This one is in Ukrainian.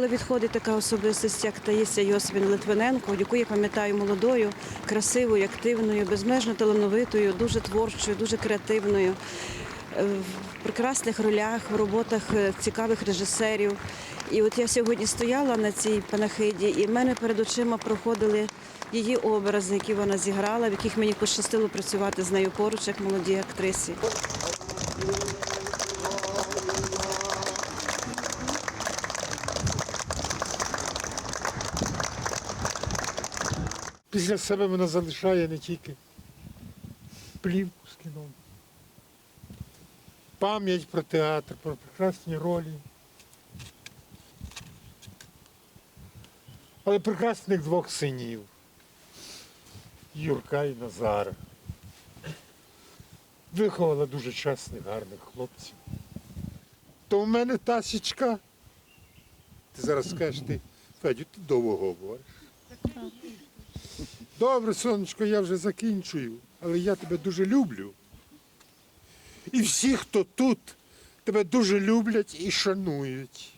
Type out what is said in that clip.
відходить така особистість, як Таїся Йосипін Литвиненко, яку я пам'ятаю молодою, красивою, активною, безмежно талановитою, дуже творчою, дуже креативною. е, В прекрасних ролях, в роботах е, цікавих режисерів. І от я сьогодні стояла на цій панахиді, і в мене перед очима проходили її образи, які вона зіграла, в яких мені пощастило працювати з нею поруч, як молодій актрисі. Після себе вона залишає не тільки плівку з кіном, пам'ять про театр, про прекрасні ролі. Але прекрасних двох синів Юрка і Назара. Виховала дуже чесних, гарних хлопців. То в мене тасічка. Ти зараз скажеш, ти, Федю, ти довго говориш. Добре, сонечко, я вже закінчую, але я тебе дуже люблю. І всі, хто тут, тебе дуже люблять і шанують.